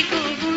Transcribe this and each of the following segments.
ಿಗೂ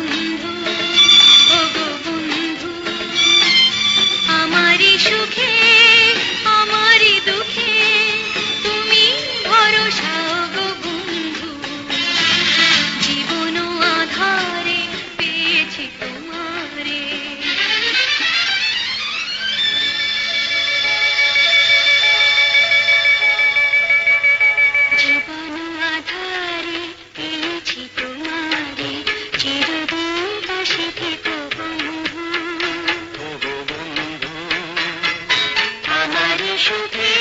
সুখে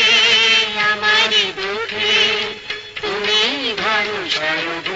আমারি দুঃখে তুমি ভালো দুজন